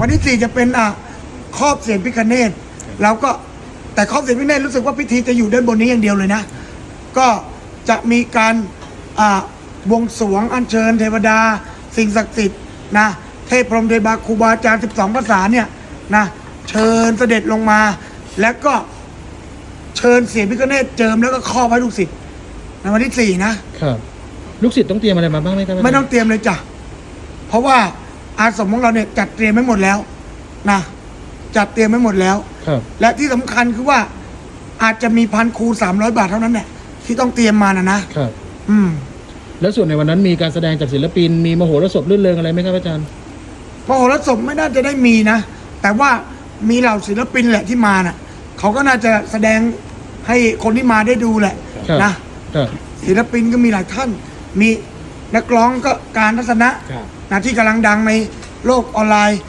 วันที่สี่จะเป็นอะครอบเสียงพิคเนตเราก็แต่ครอบเสียงพิคเนตรู้สึกว่าพิธีจะอยู่ด้านบนนี้อย่างเดียวเลยนะ ก็จะมีการอ่าบวงสรวงอัญเชิญเทวดา สิ่งศักดิ์สิทธิ์นะเทพพรหมเทวาครูบาอาจารย์12ภาษาเนี่ยนะเชิญเสด็จลงมา แล้วก็เชิญเสียงพิคเนตเจิมแล้วก็ครอบให้ลูกศิษย์ในวันที่สี่นะครับ ลูกศิษย์ต้องเตรียมอะไรมาบ้างไหมครับาจารย์ไม่ต้องเตรียมเลยจ้ะเพราะว่า อาสมของเราเนี่ยจัดเตรียมไว้หมดแล้วนะจัดเตรียมไว้หมดแล้ว ครับ และที่สำคัญคือว่าอาจจะมีพันครูสามร้อยบาทเท่านั้นเนี่ยที่ต้องเตรียมมานะนะครับ อืมแล้วส่วนในวันนั้นมีการแสดงจากศิลปิน มีมโหรสพลื่นเริงอะไรไหมครับอาจารย์ พระโหรสพไม่น่าจะได้มีนะ แต่ว่ามีเหล่าศิลปินแหละที่มาน่ะเขาก็น่าจะแสดงให้คนที่มาได้ดูแหละครับ นะครับ ศิลปินก็มีหลายท่าน มีนักร้องก็การทัศนะครับ นะที่กำลังดังใน โลกออนไลน์